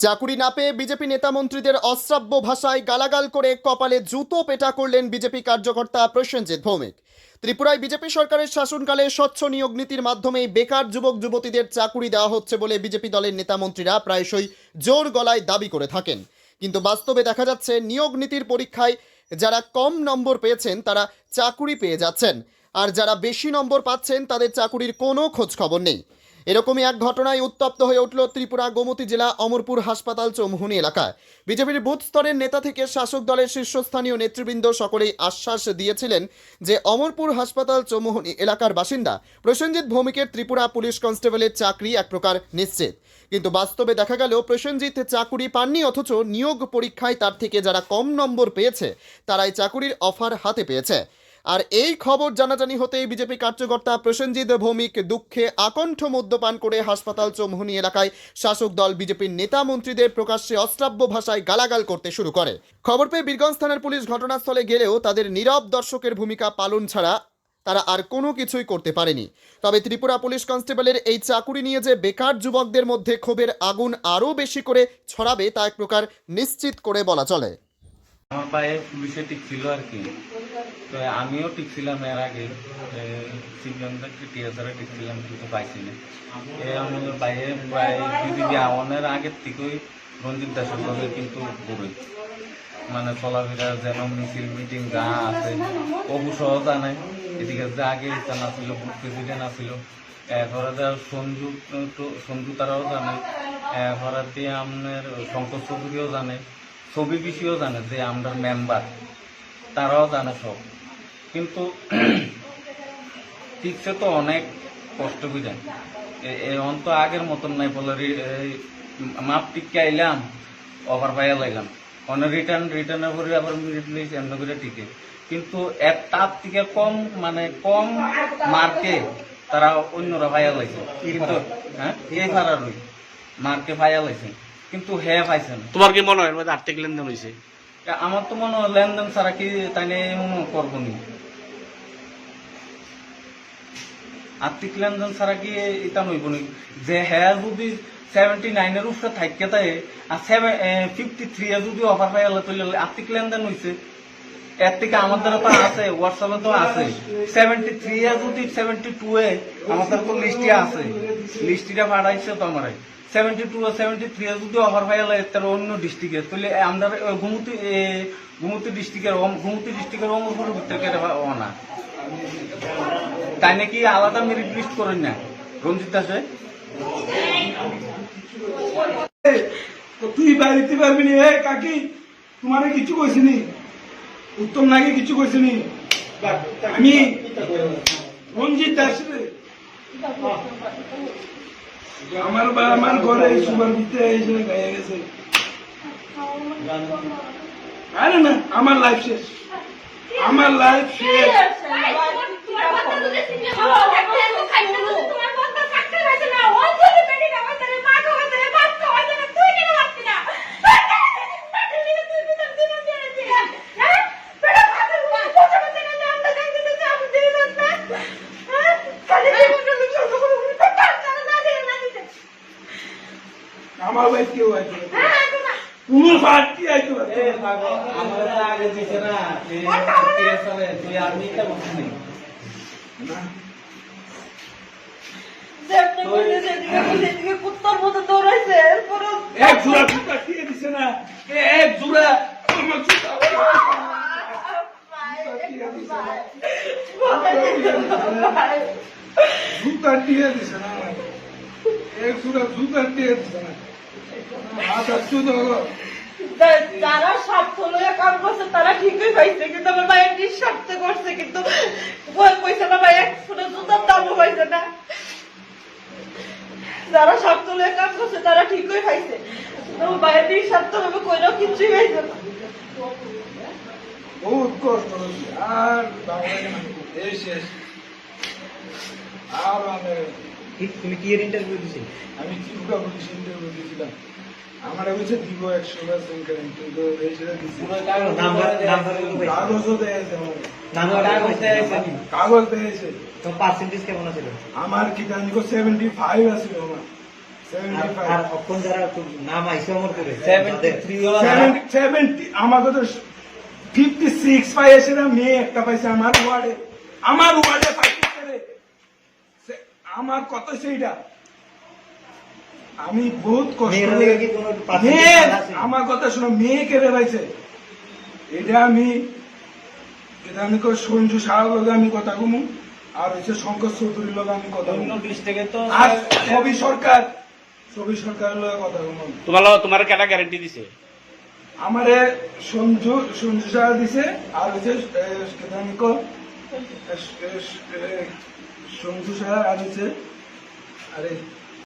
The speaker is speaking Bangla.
চাকুরি না পেয়ে বিজেপি নেতা মন্ত্রীদের অশ্রাব্য ভাষায় গালাগাল করে কপালে জুতো পেটা করলেন বিজেপি কার্যকর্তা প্রসেনজিৎ ভৌমিক। ত্রিপুরায় বিজেপি সরকারের শাসনকালে স্বচ্ছ নিয়োগ নীতির মাধ্যমেই বেকার যুবক যুবতীদের চাকুরি দেওয়া হচ্ছে বলে বিজেপি দলের নেতা মন্ত্রীরা প্রায়শই জোর গলায় দাবি করে থাকেন। কিন্তু বাস্তবে দেখা যাচ্ছে নিয়োগ নীতির পরীক্ষায় যারা কম নম্বর পেয়েছেন তারা চাকুরি পেয়ে যাচ্ছেন। আর যারা বেশি নম্বর পাচ্ছেন তাদের চাকুরির কোনো খোঁজ খবর নেই। এরকমই এক ঘটনায় উত্তপ্ত হয়ে উঠল ত্রিপুরা গোমতী জেলা অমরপুর হাসপাতাল চৌমুহনী এলাকায়। বিজেপির বুথ স্তরের নেতা থেকে শাসক দলের শীর্ষস্থানীয় নেতৃবৃন্দ সকলেই আশ্বাস দিয়েছিলেন যে অমরপুর হাসপাতাল চৌমুহনী এলাকার বাসিন্দা প্রসেনজিৎ ভৌমিকের ত্রিপুরা পুলিশ কনস্টেবলের চাকরি এক প্রকার নিশ্চিত। কিন্তু বাস্তবে দেখা গেল, প্রসেনজিৎ চাকুরি পাননি, অথচ নিয়োগ পরীক্ষায় তার থেকে যারা কম নম্বর পেয়েছে, তারাই চাকুরির অফার হাতে পেয়েছে। আর এই খবর জানাজানি হতেই বিজেপি কার্যকর্তা প্রসেনজিৎ ভৌমিক দুঃখে আকণ্ঠ মদ্যপান করে হাসপাতাল চৌমুহনী এলাকায় শাসক দল বিজেপির নেতা মন্ত্রীদের প্রকাশ্যে অশ্রাব্য ভাষায় গালাগাল করতে শুরু করে। খবর পেয়ে বীরগঞ্জ থানার পুলিশ ঘটনাস্থলে গেলেও তাদের নীরব দর্শকের ভূমিকা পালন ছাড়া তারা আর কোনো কিছুই করতে পারেনি। তবে ত্রিপুরা পুলিশ কনস্টেবলের এই চাকুরি নিয়ে যে বেকার যুবকদের মধ্যে ক্ষোভের আগুন আরও বেশি করে ছড়াবে তা এক প্রকার নিশ্চিত করে বলা চলে। আমার পায়ে পুলিশে টিকছিল আর কি। তো আমিও টিকছিলাম এর আগে সিদ্ধান্ত টিএসআরে টিকছিলাম, কিন্তু পাইছি না এ আমাদের বাইরে প্রায় বিজেপি আওয়ানের আগের থেকেই রঞ্জিত দাসের লগে কিন্তু ঘুরে। মানে চলাফেরা যেন মিছিল, মিটিং যা আছে অবুসহ জানে এদিকে যে আগে ছিল বুথ প্রেসিডেন্ট আছিল এরপরে যা সঞ্জু সঞ্জু তারাও জানে। এরপরে আপনার শঙ্কর চৌধুরীও জানে, ছবি বিষয়েও জানে যে আমরা মেম্বার তারাও জানে সব। কিন্তু ঠিকছে তো অনেক কষ্ট বুঝেন। এখন তো আগের মতন নাই বলে এই মাপ টিককে আইলাম ওভার পাইয়া লাইলাম অনেক রিটার্ন রিটার্নের পরে আবার মিনিট লিস্ট এমন করে টিকে। কিন্তু এক তার থেকে কম মানে কম মার্কে তারা অন্যরা পাইয়া লাইছে। কিন্তু হ্যাঁ এই ফারারই মার্কে পাইয়া লাইছে। কিন্তু হে পাইছে না। তোমার কি মনে হয় আর্থিক লেনদেন হয়েছে আমার তো মনে হয় লেনদেন ছাড়া কি তাই করব নি। আর্থিক লেনদেন ছাড়া কি এটা নইব যে হ্যাঁ যদি সেভেন্টি নাইনের উপরে থাকে তাই, আর সেভেন ফিফটি থ্রি এ যদি অফার পাই হলে তাহলে আর্থিক লেনদেন হয়েছে এর থেকে আমাদের তো আছে হোয়াটসঅ্যাপে তো আছে। সেভেন্টি থ্রি এ যদি সেভেন্টি টু এ আমাদের তো লিস্টে আছে। লিস্টিটা পাঠাইছে তো আমার। সেভেন্টি টু সেভেন্টি থ্রি এ যদি অফার পাই হলে তার অন্য ডিস্ট্রিক্টে তাহলে আমরা ঘুমতি ঘুমতি ডিস্ট্রিক্টের ঘুমতি ডিস্ট্রিক্টের অমরপুরের ভিতরে কেটে পাওয়া না তাই নাকি আলাদা মেরিট লিস্ট করেন না? রঞ্জিত দাসে তুই বাড়িতে পারবি নি? কাকি, তোমারে কিছু কইছিনি উত্তম নাকি কিছু কইছিনি আমি রঞ্জিত দাস আমার বা আমার ঘরে সুগার দিতে এসে গায়ে গেছে। আরে না, আমার লাইফ শেষ। আমার লাইফ শেষ। আমার ভাই কেউ আছে? কোনো পার্টি আইতে না। আগে দিছে না। তুই আর্মি টা বলছিস কুত্তার মতো দৌড়াইছে এরপরও এক জোড়া জুতা দিয়ে দিছে না। এক জোড়া আমার জুতা জুতা দিয়ে দিছে না। এক জোড়া জুতা দিয়ে দিছে না। যারা স্বার্থ লইয়া কাম করছে, তারা ঠিকই পাইছে, কিন্তু আমার ভাইয়ের নিঃস্বার্থ করছে, কিন্তু পয়সা না ভাই, এক ফুটে জুতার দামও পাইছে না। যারা স্বার্থ লইয়া কাম করছে, তারা ঠিকই পাইছে। ভাবে কইরাও কিছুই পাইছে না। আর আমি তুমি কি এর ইন্টারভিউ দিছি আমি ত্রিপুরা পুলিশ ইন্টারভিউ দিয়েছিলাম। আমার হয়েছে দিব একশো পার্সেন্ট কিন্তু সেটা দিচ্ছি কাগজও দিয়েছে আমার। কাগজ দিয়েছে তোমার পার্সেন্টেজ কেমন ছিল আমার কি জানি সেভেন্টি ফাইভ আছিল আমার। আর অক্ষণ যারা খুব নাম আইসে আমার করে সেভেন্টি থ্রি সেভেন্টি আমাকে তো ফিফটি সিক্স পাইছে না মেয়ে একটা পাইছে আমার ওয়ার্ডে। আমার ওয়ার্ডে আমার কত সেইটা। আমি বহুত কষ্ট? আমার কথা শোনো মেয়ে কেড়ে পাইছে এটা আমি এটা আমি সঞ্জু সাহার লগে আমি কথা কমু? আর হচ্ছে শঙ্কর চৌধুরীর লগে আমি কথা কমু? ডিস্ট্রিক্টে তো আর ছবি সরকার ছবি সরকারের লগে কথা কমু তোমার তোমার কেটা গ্যারান্টি দিছে? আমারে সঞ্জু সঞ্জু সাহা দিছে আর হচ্ছে সঞ্জু সাহা আর আরে